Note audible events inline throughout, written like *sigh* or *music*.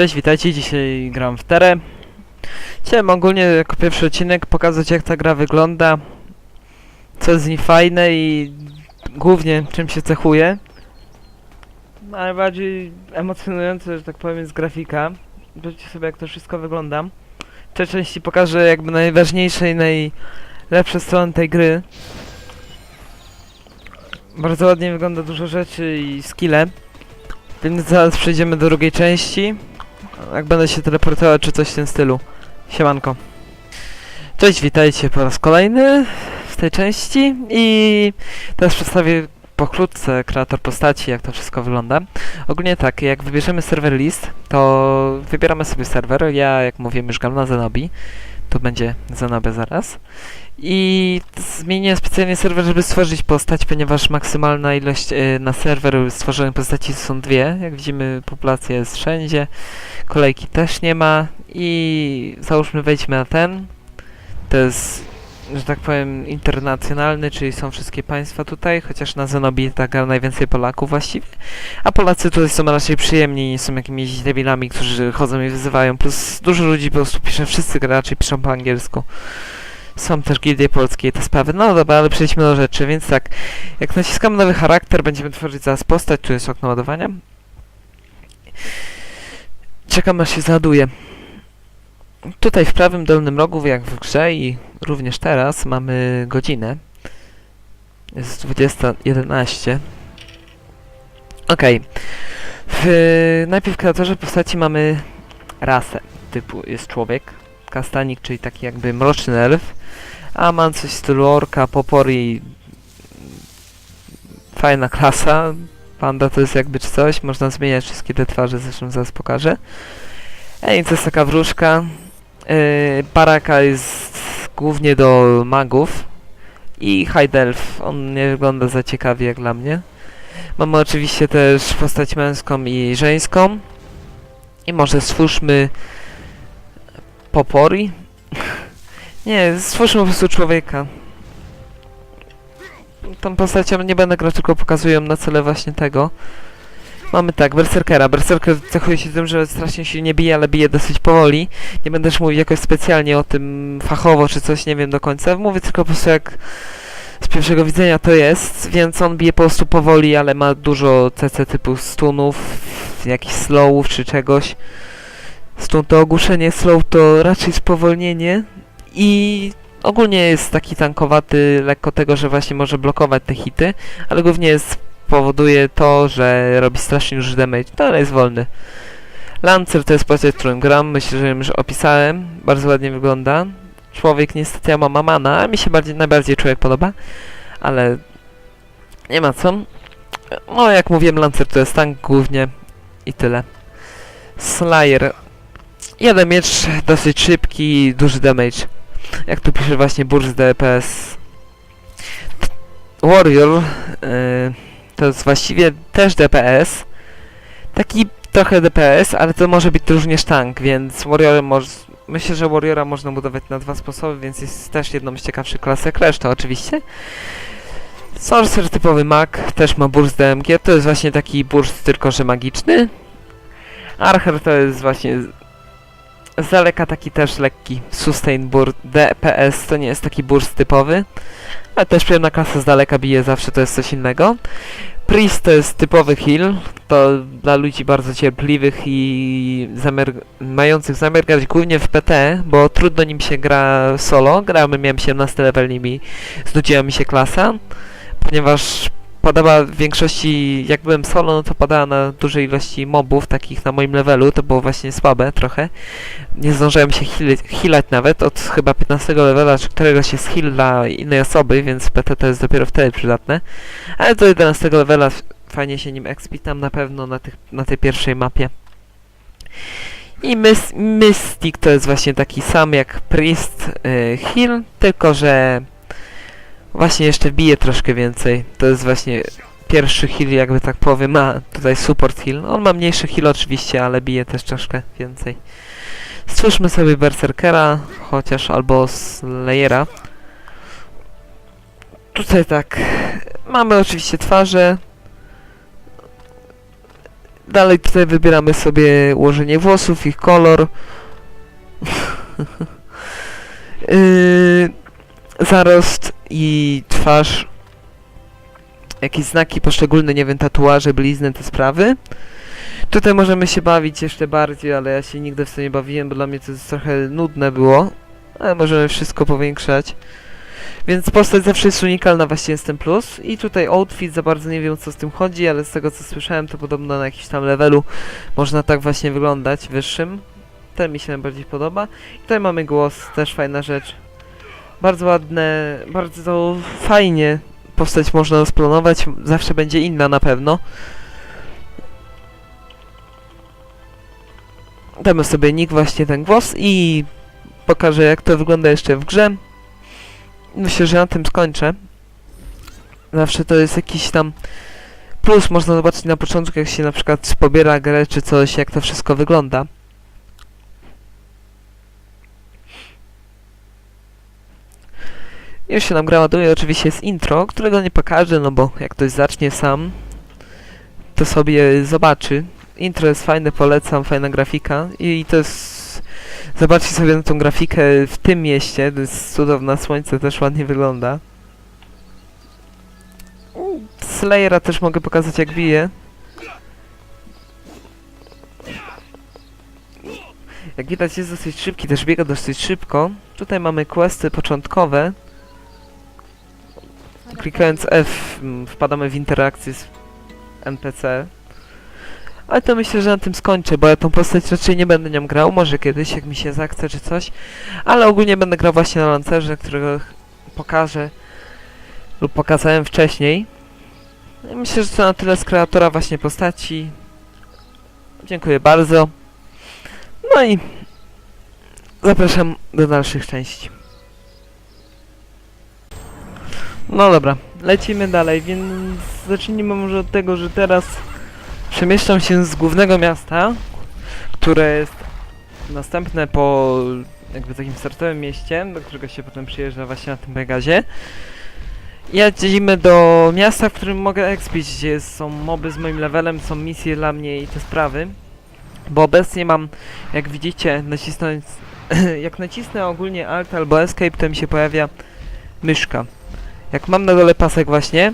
Cześć, witajcie, dzisiaj gram w Terę. Chciałem ogólnie jako pierwszy odcinek pokazać jak ta gra wygląda, co jest z niej fajne i głównie czym się cechuje. Najbardziej emocjonujące, że tak powiem, jest grafika. Zobaczcie sobie jak to wszystko wygląda. W tej części pokażę jakby najważniejsze i najlepsze strony tej gry. Bardzo ładnie wygląda dużo rzeczy i skille. Więc zaraz przejdziemy do drugiej części. Jak będę się teleportować czy coś w tym stylu. Siemanko. Cześć, witajcie po raz kolejny w tej części i teraz przedstawię pokrótce kreator postaci, jak to wszystko wygląda. Ogólnie tak, jak wybierzemy server list, to wybieramy sobie serwer. Ja, jak mówiłem, już gram na Zenobi. To będzie Zenobę zaraz. I zmieniłem specjalnie serwer, żeby stworzyć postać, ponieważ maksymalna ilość e, na serwer stworzonej postaci są dwie. Jak widzimy, populacja jest wszędzie. Kolejki też nie ma. I załóżmy, wejdźmy na ten. To jest, że tak powiem, internacjonalny, czyli są wszystkie państwa tutaj, chociaż na Zenobi tak najwięcej Polaków właściwie. A Polacy tutaj są raczej przyjemni, nie są jakimiś debilami, którzy chodzą i wyzywają. Plus dużo ludzi po prostu pisze, wszyscy raczej piszą po angielsku. Są też gildie polskie i te sprawy. No dobra, ale przejdźmy do rzeczy, więc tak. Jak naciskamy nowy charakter, będziemy tworzyć zaraz postać, tu jest okno ładowania. Czekam aż się załaduje. Tutaj w prawym dolnym rogu, jak w grze i również teraz, mamy godzinę. Jest 20.11. Okej. W Najpierw kreatorze postaci mamy rasę. Typu jest człowiek, kastanik, czyli taki jakby mroczny elf. A mam coś w stylu orka, popori. Fajna klasa. Panda to jest jakby coś. Można zmieniać wszystkie te twarze, zresztą zaraz pokażę. Ej, to jest taka wróżka. Yy, Baraka jest głównie do magów. I High Elf. On nie wygląda za ciekawie jak dla mnie. Mamy oczywiście też postać męską i żeńską. I może stwórzmy Popori? nie, stwórzmy po prostu człowieka. Tą postacią nie będę grać, tylko pokazuję na cele właśnie tego. Mamy tak, Berserkera. Berserker cechuje się tym, że strasznie się nie bije, ale bije dosyć powoli. Nie będę też mówić jakoś specjalnie o tym fachowo, czy coś, nie wiem do końca. Mówię tylko po prostu jak z pierwszego widzenia to jest, więc on bije po prostu powoli, ale ma dużo CC typu stunów, jakichś slowów czy czegoś. Stun to ogłuszenie, slow to raczej spowolnienie i ogólnie jest taki tankowaty, lekko tego, że właśnie może blokować te hity, ale głównie jest, powoduje to, że robi strasznie duży damage, to ale jest wolny. Lancer to jest postać, którym gram, myślę, że już opisałem, bardzo ładnie wygląda. Człowiek niestety ja mam mamana, ale mi się bardziej, najbardziej człowiek podoba, ale nie ma co. No jak mówiłem, Lancer to jest tank głównie i tyle. Slayer Jeden miecz dosyć szybki, duży damage. Jak tu pisze właśnie burst DPS. Warrior yy, to jest właściwie też DPS. Taki trochę DPS, ale to może być również tank, więc Warrior może... Myślę, że Warriora można budować na dwa sposoby, więc jest też jedną z ciekawszych klasek, reszta oczywiście. Sorcerer typowy mag, też ma burst DMG, to jest właśnie taki burst tylko, że magiczny. Archer to jest właśnie z daleka taki też lekki sustain burst DPS, to nie jest taki burst typowy, ale też przyjemna klasa z daleka bije zawsze, to jest coś innego. Priest to jest typowy heal, to dla ludzi bardzo cierpliwych i zamiar, mających zamiar grać głównie w PT, bo trudno nim się gra solo, grałem, miałem 17 level nimi, znudziła mi się klasa, ponieważ padała w większości, jak byłem solo, no to padała na dużej ilości mobów, takich na moim levelu, to było właśnie słabe trochę. Nie zdążyłem się heal- healać nawet od chyba 15 levela, czy któregoś jest heal dla innej osoby, więc PT to jest dopiero wtedy przydatne. Ale do 11 levela fajnie się nim expi tam na pewno na, tych, na tej pierwszej mapie. I Mys Mystic to jest właśnie taki sam jak Priest y, tylko że Właśnie jeszcze bije troszkę więcej. To jest właśnie pierwszy heal, jakby tak powiem, ma tutaj support heal. On ma mniejszy heal oczywiście, ale bije też troszkę więcej. Stwórzmy sobie Berserkera, chociaż albo Slayera. Tutaj tak, mamy oczywiście twarze. Dalej tutaj wybieramy sobie ułożenie włosów, ich kolor. *laughs* yy, zarost i twarz. Jakieś znaki poszczególne, nie wiem, tatuaże, blizny, te sprawy. Tutaj możemy się bawić jeszcze bardziej, ale ja się nigdy w to nie bawiłem, bo dla mnie to jest trochę nudne było. Ale możemy wszystko powiększać. Więc postać zawsze jest unikalna, właśnie jest ten plus. I tutaj outfit, za bardzo nie wiem co z tym chodzi, ale z tego co słyszałem, to podobno na jakimś tam levelu można tak właśnie wyglądać, wyższym. Ten mi się najbardziej podoba. I tutaj mamy głos, też fajna rzecz. Bardzo ładne, bardzo fajnie postać można rozplanować, zawsze będzie inna na pewno. Damy sobie nick właśnie ten głos i pokażę jak to wygląda jeszcze w grze. Myślę, że na tym skończę. Zawsze to jest jakiś tam plus, można zobaczyć na początku jak się na przykład pobiera grę czy coś, jak to wszystko wygląda. Już się nam gra ładuje, oczywiście jest intro, którego nie pokażę, no bo jak ktoś zacznie sam, to sobie zobaczy. Intro jest fajne, polecam, fajna grafika i to jest... Zobaczcie sobie na tą grafikę w tym mieście, to jest cudowne, słońce też ładnie wygląda. Slayera też mogę pokazać jak bije. Jak widać jest dosyć szybki, też biega dosyć szybko. Tutaj mamy questy początkowe. Klikając F mm, wpadamy w interakcję z NPC. Ale to myślę, że na tym skończę, bo ja tą postać raczej nie będę nią grał, może kiedyś, jak mi się zachce czy coś. Ale ogólnie będę grał właśnie na lancerze, którego pokażę lub pokazałem wcześniej. I Myślę, że to na tyle z kreatora właśnie postaci. Dziękuję bardzo. No i zapraszam do dalszych części. No dobra, lecimy dalej, więc zacznijmy może od tego, że teraz przemieszczam się z głównego miasta, które jest następne po jakby takim startowym mieście, do którego się potem przyjeżdża właśnie na tym Pegazie. Jedziemy do miasta, w którym mogę expić, gdzie są moby z moim levelem, są misje dla mnie i te sprawy. Bo obecnie mam, jak widzicie, nacisnąć, *clears throat* jak nacisnę ogólnie Alt albo Escape, to mi się pojawia myszka. Jak mam na dole pasek właśnie,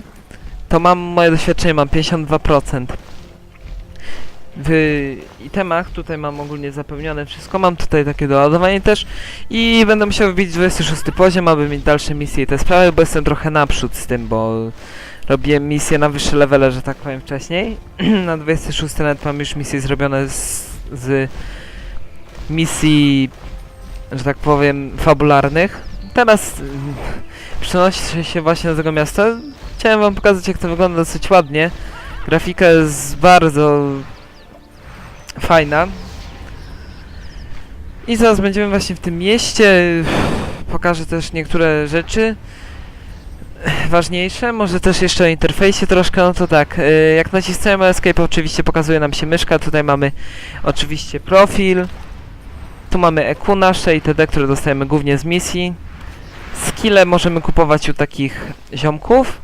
to mam moje doświadczenie, mam 52%. W itemach tutaj mam ogólnie zapełnione wszystko, mam tutaj takie doładowanie też i będę musiał wbić 26 poziom, aby mieć dalsze misje i te sprawy, bo jestem trochę naprzód z tym, bo robiłem misje na wyższe levele, że tak powiem wcześniej. *clears throat* na 26 nawet mam już misje zrobione z, z misji, że tak powiem, fabularnych. Teraz mm, przenoszę się właśnie do tego miasta. Chciałem wam pokazać jak to wygląda dosyć ładnie. Grafika jest bardzo fajna. I zaraz będziemy właśnie w tym mieście. Pokażę też niektóre rzeczy ważniejsze, może też jeszcze o interfejsie troszkę, no to tak, y, jak naciskamy Escape oczywiście pokazuje nam się myszka, tutaj mamy oczywiście profil, tu mamy EQ nasze itd., które dostajemy głównie z misji. Skille możemy kupować u takich ziomków.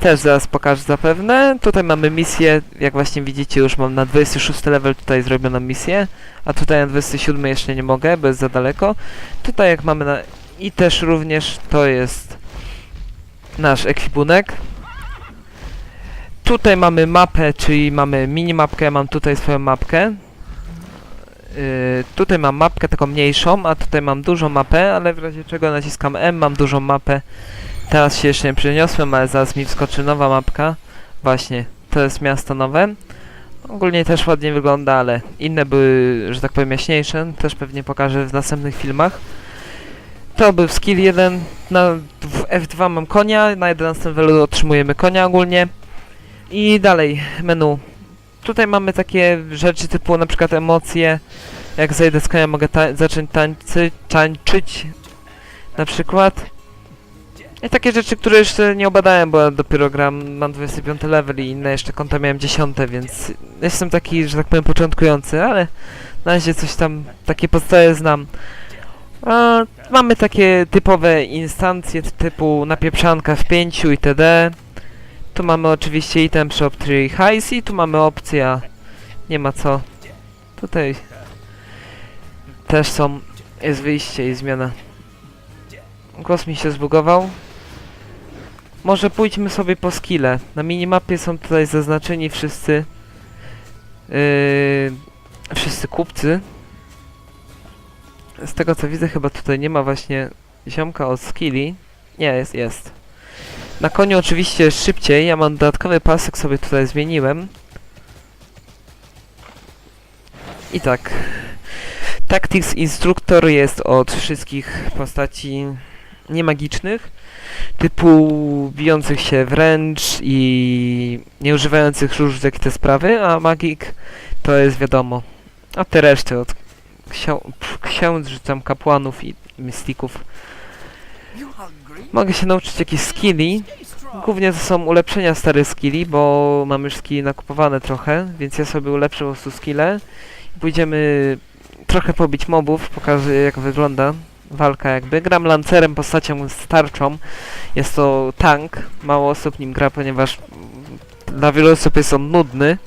Też zaraz pokażę zapewne. Tutaj mamy misję, jak właśnie widzicie już mam na 26 level tutaj zrobioną misję, a tutaj na 27 jeszcze nie mogę, bo jest za daleko. Tutaj jak mamy na... i też również to jest nasz ekwipunek. Tutaj mamy mapę, czyli mamy minimapkę, mam tutaj swoją mapkę. Yy, tutaj mam mapkę taką mniejszą, a tutaj mam dużą mapę, ale w razie czego naciskam M, mam dużą mapę. Teraz się jeszcze nie przeniosłem, ale zaraz mi wskoczy nowa mapka. Właśnie, to jest miasto nowe. Ogólnie też ładnie wygląda, ale inne były, że tak powiem, jaśniejsze. Też pewnie pokażę w następnych filmach. To był skill 1. Na w F2 mam konia, na 11 levelu otrzymujemy konia ogólnie. I dalej, menu. Tutaj mamy takie rzeczy typu na przykład emocje. Jak zejdę z konia mogę ta zacząć tańcy, tańczyć. Na przykład. I takie rzeczy, które jeszcze nie obadałem, bo ja dopiero gram, mam 25 level i inne jeszcze konta miałem 10, więc jestem taki, że tak powiem, początkujący, ale na razie coś tam, takie podstawy znam. A, mamy takie typowe instancje typu napieprzanka w 5 itd. Tu mamy oczywiście item shop 3 highs i tu mamy opcja. Nie ma co. Tutaj też są. Jest wyjście i zmiana. Głos mi się zbugował. Może pójdźmy sobie po skille. Na minimapie są tutaj zaznaczeni wszyscy. Yy, wszyscy kupcy. Z tego co widzę, chyba tutaj nie ma właśnie ziomka od skilli. Nie, jest, jest. Na koniu oczywiście szybciej. Ja mam dodatkowy pasek sobie tutaj zmieniłem. I tak. Tactics Instructor jest od wszystkich postaci niemagicznych, typu bijących się wręcz i nie używających różdżek i te sprawy, a magik to jest wiadomo. A te reszty od ksią pf, księdz, czy tam kapłanów i mistików. Mogę się nauczyć jakichś skilli. Głównie to są ulepszenia starych skilli, bo mam już skilli nakupowane trochę, więc ja sobie ulepszę po prostu skille. Pójdziemy trochę pobić mobów, pokażę jak wygląda walka jakby. Gram lancerem, postacią z tarczą. Jest to tank, mało osób nim gra, ponieważ dla wielu osób jest on nudny.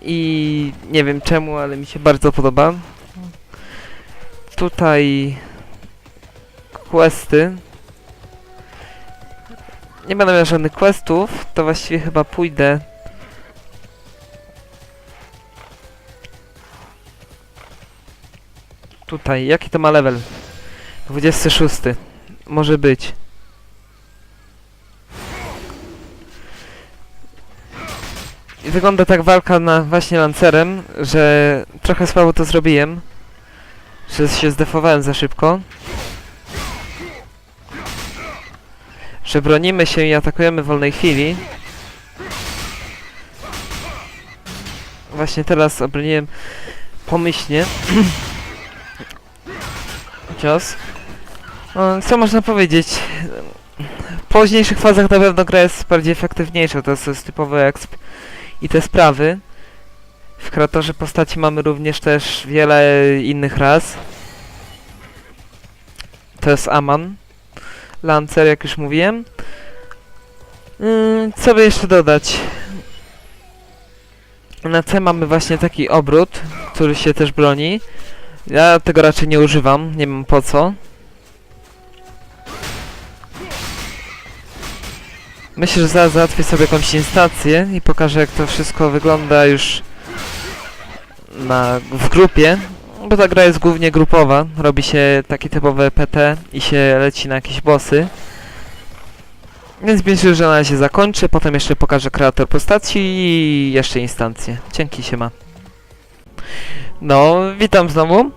I nie wiem czemu, ale mi się bardzo podoba. Tutaj questy. Nie będę miał żadnych questów, to właściwie chyba pójdę Tutaj, jaki to ma level? 26. Może być. I wygląda tak walka na właśnie lancerem, że trochę słabo to zrobiłem. Że się zdefowałem za szybko. Że bronimy się i atakujemy w wolnej chwili. Właśnie teraz obroniłem pomyślnie. *clears throat* cios. No, co można powiedzieć? W późniejszych fazach na pewno gra jest bardziej efektywniejsza, to jest, typowy exp i te sprawy. W kreatorze postaci mamy również też wiele innych ras. To jest Aman. Lancer, jak już mówiłem. Yy, co by jeszcze dodać? Na C mamy właśnie taki obrót, który się też broni. Ja tego raczej nie używam, nie wiem po co. Myślę, że zaraz załatwię sobie jakąś instancję i pokażę jak to wszystko wygląda już na, w grupie. Bo ta gra jest głównie grupowa, robi się takie typowe PT i się leci na jakieś bossy. Więc myślę, że na razie zakończę, potem jeszcze pokażę kreator postaci i jeszcze instancję. Dzięki się ma. No, witam znowu.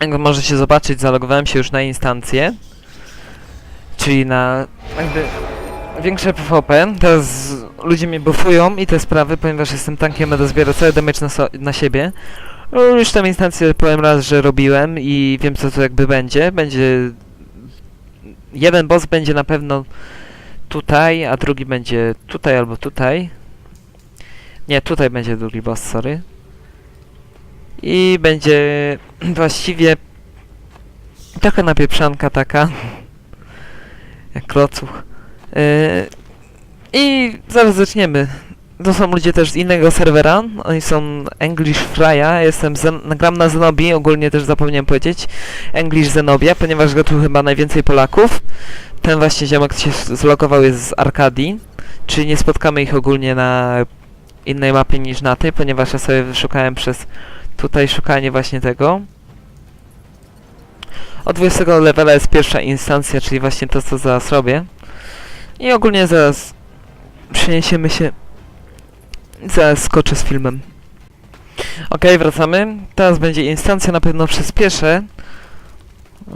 Jak możecie zobaczyć, zalogowałem się już na instancję. Czyli na jakby większe PvP. Teraz ludzie mnie buffują i te sprawy, ponieważ jestem tankiem, będę zbierał cały damage na, so na siebie. No, już tę instancję powiem raz, że robiłem i wiem co to jakby będzie. Będzie... Jeden boss będzie na pewno tutaj, a drugi będzie tutaj albo tutaj. Nie, tutaj będzie drugi boss, sorry. I będzie *clears throat* właściwie trochę napieprzanka taka. *laughs* Jak klocuch. Yy, I zaraz zaczniemy. To są ludzie też z innego serwera. Oni są English Frya. Jestem zen na Zenobii, ogólnie też zapomniałem powiedzieć. English Zenobia, ponieważ go tu chyba najwięcej Polaków. Ten właśnie ziomek się zlogował jest z Arkadii. Czyli nie spotkamy ich ogólnie na innej mapie niż na tej, ponieważ ja sobie wyszukałem przez tutaj szukanie właśnie tego. Od 20 levela jest pierwsza instancja, czyli właśnie to, co zaraz robię. I ogólnie zaraz przeniesiemy się... Zaraz skoczę z filmem. Ok, wracamy. Teraz będzie instancja, na pewno przyspieszę. Yy,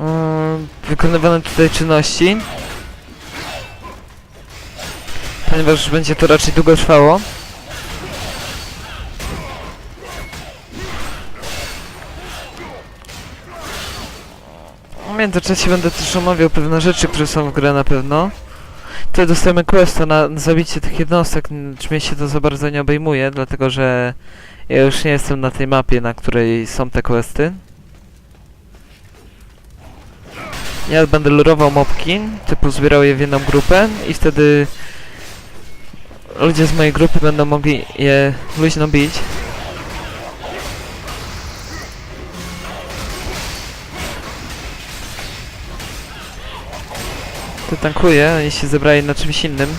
wykonywane tutaj czynności. Ponieważ będzie to raczej długo trwało. W międzyczasie będę też omawiał pewne rzeczy, które są w grze na pewno. Tutaj dostajemy questa na, zabicie tych jednostek, czy mnie się to za bardzo nie obejmuje, dlatego że ja już nie jestem na tej mapie, na której są te questy. Ja będę lurował mopki, typu zbierał je w jedną grupę i wtedy ludzie z mojej grupy będą mogli je luźno bić. To tankuję, oni się zebrali na czymś innym.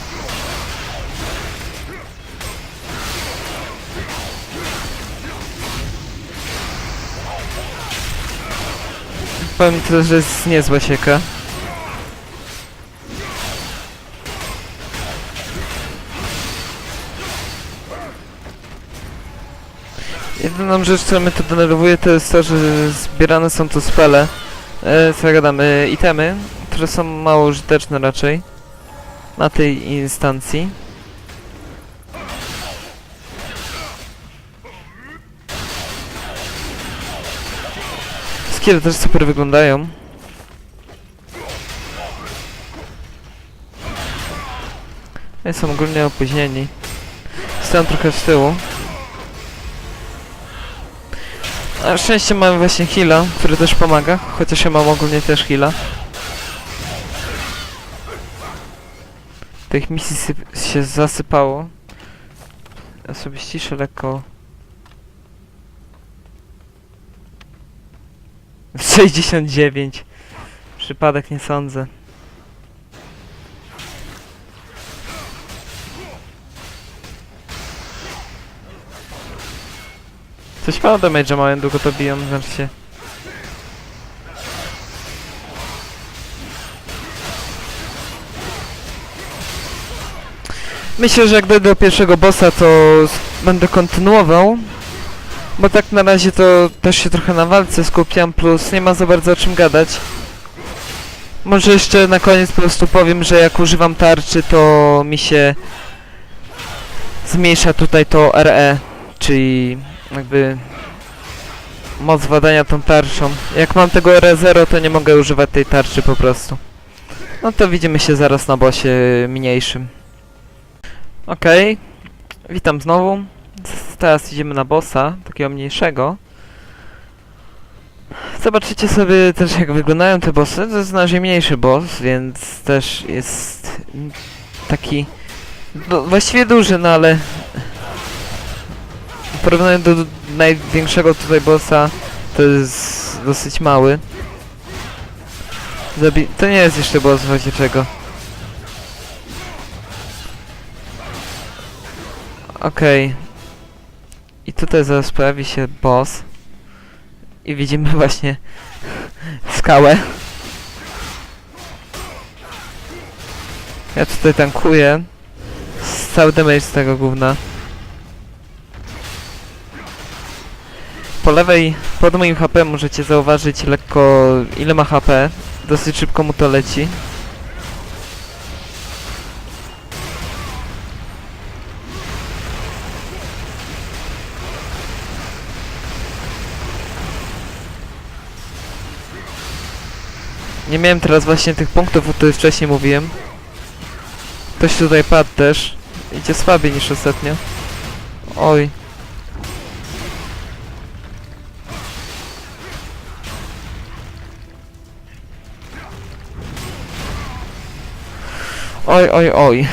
Powiem to, że jest niezła sieka. Jedyną rzecz, która mnie to denerwuje, to jest to, że zbierane są tu spele. E, co ja e, itemy, które są mało użyteczne raczej. Na tej instancji. Skille też super wyglądają. Ja są ogólnie opóźnieni. Stoją trochę z tyłu. Na szczęście mamy właśnie heala, który też pomaga, chociaż ja mam ogólnie też heala. Tych misji się zasypało. Ja sobie ściszę lekko. 69. Przypadek nie sądzę. Coś mało damage'a mają, długo to biją, znaczy się. Myślę, że jak dojdę do pierwszego bossa, to będę kontynuował. Bo tak na razie to też się trochę na walce skupiam, plus nie ma za bardzo o czym gadać. Może jeszcze na koniec po prostu powiem, że jak używam tarczy, to mi się zmniejsza tutaj to RE, czyli jakby moc władania tą tarczą. Jak mam tego RE0, to nie mogę używać tej tarczy po prostu. No to widzimy się zaraz na bossie mniejszym. Okej, witam znowu. Teraz idziemy na bossa, takiego mniejszego. Zobaczycie sobie też jak wyglądają te bossy. To jest najmniejszy boss, więc też jest taki no, właściwie duży, no ale w porównaniu do, do największego tutaj bossa to jest dosyć mały. Zabi to nie jest jeszcze boss w razie czego. Okej. I tutaj zaraz pojawi się boss. I widzimy *laughs* właśnie skałę. Ja tutaj tankuję. Cały damage z tego gówna. Po lewej, pod moim HP możecie zauważyć lekko ile ma HP. Dosyć szybko mu to leci. Nie miałem teraz właśnie tych punktów, o których wcześniej mówiłem. Ktoś tutaj padł też. Idzie słabiej niż ostatnio. Oj. Oj, oj, oj.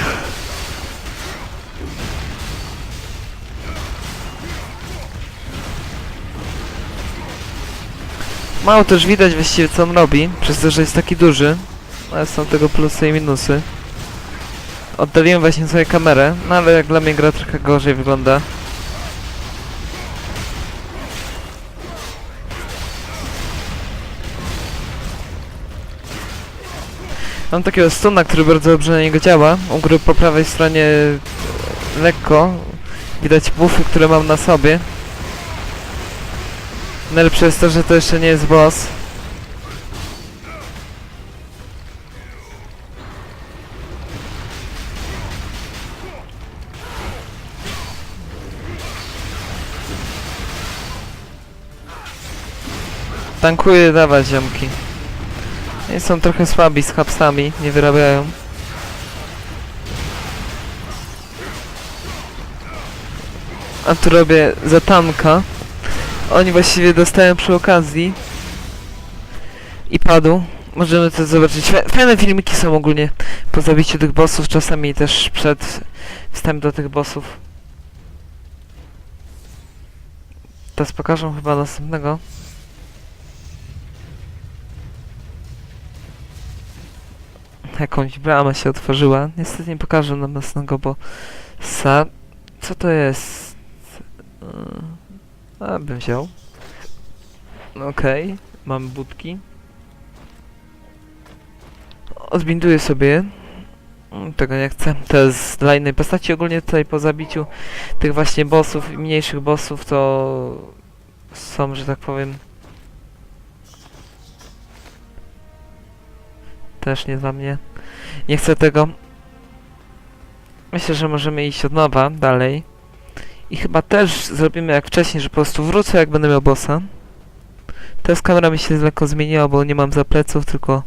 Mało też widać właściwie co on robi, przez to, że jest taki duży. Ale są tego plusy i minusy. Oddaliłem właśnie sobie kamerę, no ale jak dla mnie gra trochę gorzej wygląda. Mam takiego stuna, który bardzo dobrze na niego działa. U góry po prawej stronie lekko. Widać buffy, które mam na sobie. Najlepsze jest to, że to jeszcze nie jest boss. Tankuję dawać ziomki. I są trochę słabi z hapsami, nie wyrabiają. A tu robię za tanka. Oni właściwie dostałem przy okazji. I padł. możemy to zobaczyć. Fa- Fajne filmiki są ogólnie po zabiciu tych bossów, czasami też przed wstęp do tych bossów. Teraz pokażą chyba następnego. Jakąś bramę się otworzyła. Niestety nie pokażę nam następnego, bo sa... Co to jest? Yy, A, bym wziął. Okej, mamy budki. Odbinduję sobie. Mm, Tego nie chcę. To jest dla innej postaci. Ogólnie tutaj po zabiciu tych właśnie bossów mniejszych bossów to są, że tak powiem, też nie dla mnie. Nie chcę tego. Myślę, że możemy iść od nowa dalej. I chyba też zrobimy jak wcześniej, że po prostu wrócę jak będę miał bossa. Teraz kamera mi się lekko zmieniła, bo nie mam za pleców, tylko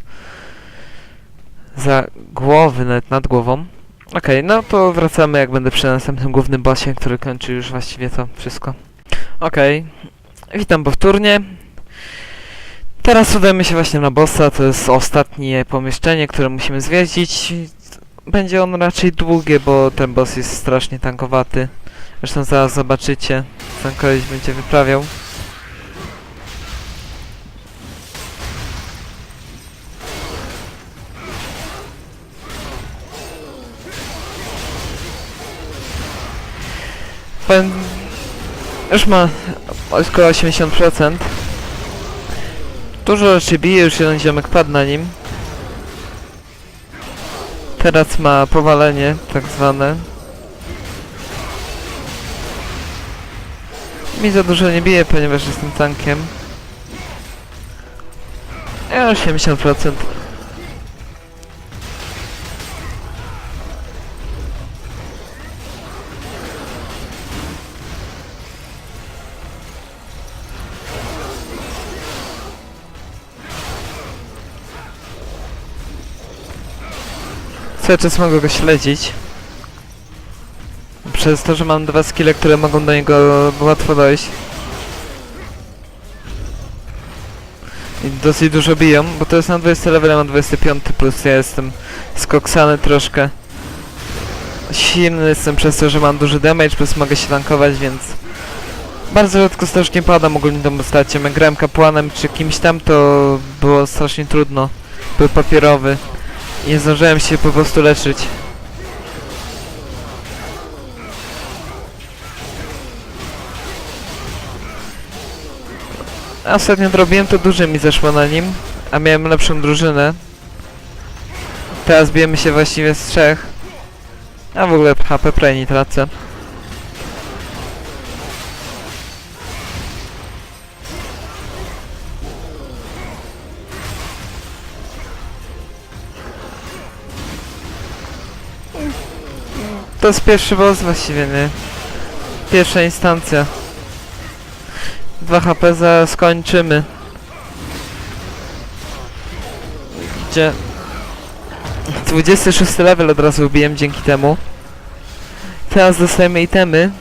za głowy, nawet nad głową. Okej, no to wracamy jak będę przy następnym głównym bossie, który kończy już właściwie to wszystko. Okej, witam powtórnie. Teraz udajemy się właśnie na bossa, to jest ostatnie pomieszczenie, które musimy zwiedzić. Będzie on raczej długie, bo ten boss jest strasznie tankowaty. Zresztą zaraz zobaczycie, co koleś będzie wyprawiał. Powiem, już ma około 80%. Dużo rzeczy bije, już jeden ziomek padł na nim. Teraz ma powalenie, tak zwane. Mi za dużo nie bije, ponieważ jestem tankiem. Ja 80%. Cały czas mogę go śledzić. Przez to, że mam dwa skille, które mogą do niego łatwo dojść. I dosyć dużo biją, bo to jest na 20 level, ja mam 25, plus ja jestem skoksany troszkę. Silny jestem przez to, że mam duży damage, plus mogę się tankować, więc... Bardzo rzadko strasznie padam ogólnie tą postacią. Jak grałem kapłanem czy kimś tam, to było strasznie trudno. Był papierowy. Nie zdążyłem się po prostu leczyć. Ostatnio robiłem to duże mi zeszło na nim, a miałem lepszą drużynę. Teraz bijemy się właściwie z trzech. A w ogóle HP prawie nie tracę. To jest pierwszy boss właściwie, nie? Pierwsza instancja. 2 HP za skończymy. Gdzie? 26 level od razu ubiłem dzięki temu. Teraz dostajemy itemy.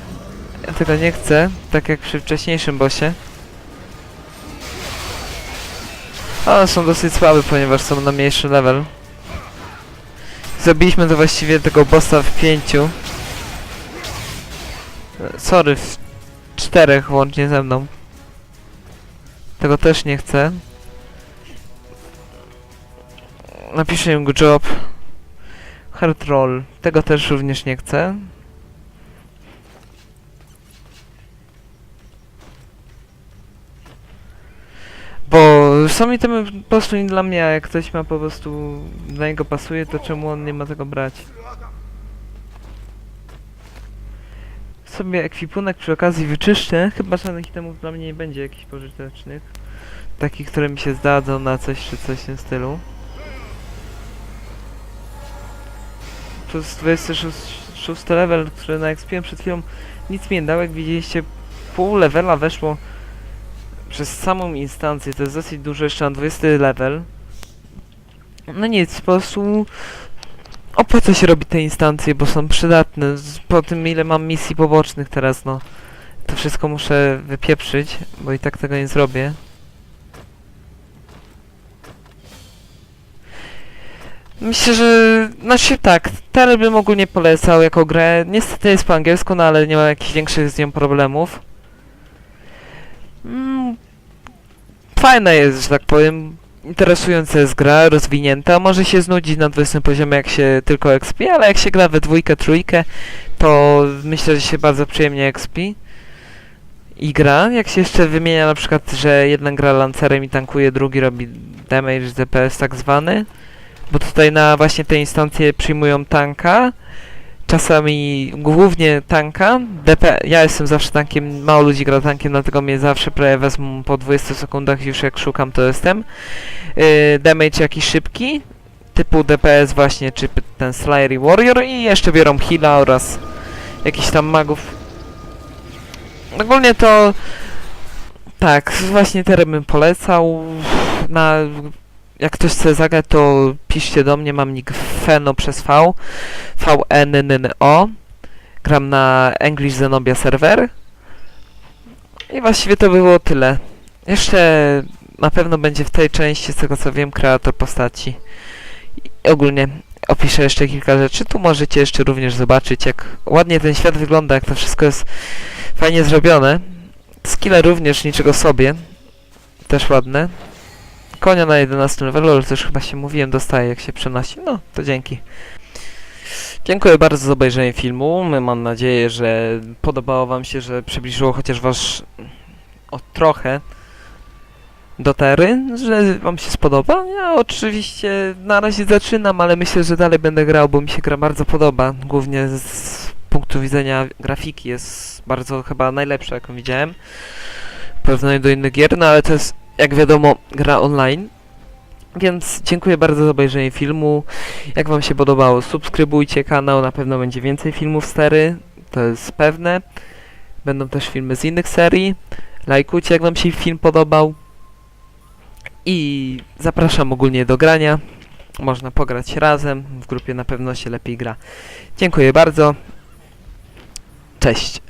Ja tego nie chcę, tak jak przy wcześniejszym bossie. One są dosyć słabe, ponieważ są na mniejszy level. Zabiliśmy to właściwie tego bossa w pięciu. Sorry, w czterech łącznie ze mną. Tego też nie chcę. Napiszę im job. Hard roll. Tego też również nie chcę. Bo są itemy po prostu nie dla mnie, a jak ktoś ma po prostu dla niego pasuje, to czemu on nie ma tego brać? Sobie ekwipunek przy okazji wyczyszczę, chyba żadnych itemów dla mnie nie będzie jakichś pożytecznych. Takich, które mi się zdadzą na coś czy coś w tym stylu. To jest 26 level, który na XP przed chwilą nic mi nie dał, jak widzieliście pół levela weszło przez samą instancję, to jest dosyć dużo, jeszcze na 20 level. No nic, po prostu opłaca się robić te instancje, bo są przydatne. Po tym ile mam misji pobocznych teraz, no. To wszystko muszę wypieprzyć, bo i tak tego nie zrobię. Myślę, że... Znaczy tak, Terry bym ogólnie polecał jako grę. Niestety jest po angielsku, no ale nie ma jakichś większych z nią problemów. Mm, fajna jest, że tak powiem. Interesująca jest gra, rozwinięta. Może się znudzić na 20 poziomie, jak się tylko XP, ale jak się gra we dwójkę, trójkę, to myślę, że się bardzo przyjemnie XP. I gra, jak się jeszcze wymienia na przykład, że jeden gra lancerem i tankuje, drugi robi damage DPS tak zwany. Bo tutaj na właśnie te instancje przyjmują tanka. Czasami głównie tanka. DP, ja jestem zawsze tankiem, mało ludzi gra tankiem, dlatego mnie zawsze prawie wezmą po 20 sekundach już jak szukam to jestem. Yy, damage jakiś szybki, typu DPS właśnie, czy ten Slayer i Warrior i jeszcze biorą heala oraz jakichś tam magów. Ogólnie to tak, właśnie teraz bym polecał na jak ktoś chce zagrać, to piszcie do mnie, mam nick Feno przez V, V-N-N-O. Gram na English Zenobia serwer. I właściwie to było tyle. Jeszcze na pewno będzie w tej części, z tego co wiem, kreator postaci. I ogólnie opiszę jeszcze kilka rzeczy. Tu możecie jeszcze również zobaczyć, jak ładnie ten świat wygląda, jak to wszystko jest fajnie zrobione. Skille również niczego sobie. Też ładne. Konia na 11 levelu, ale to chyba się mówiłem, dostaje jak się przenosi. No, to dzięki. Dziękuję bardzo za obejrzenie filmu. Mam nadzieję, że podobało wam się, że przybliżyło chociaż was o trochę do tery, że wam się spodoba. Ja oczywiście na razie zaczynam, ale myślę, że dalej będę grał, bo mi się gra bardzo podoba. Głównie z punktu widzenia grafiki jest bardzo chyba najlepsza, jaką widziałem. Porównaniu do innych gier, no ale to jest jak wiadomo, gra online. Więc dziękuję bardzo za obejrzenie filmu. Jak wam się podobało, subskrybujcie kanał, na pewno będzie więcej filmów stary, to jest pewne. Będą też filmy z innych serii. Lajkujcie, jak wam się film podobał. I zapraszam ogólnie do grania. Można pograć razem, w grupie na pewno się lepiej gra. Dziękuję bardzo. Cześć.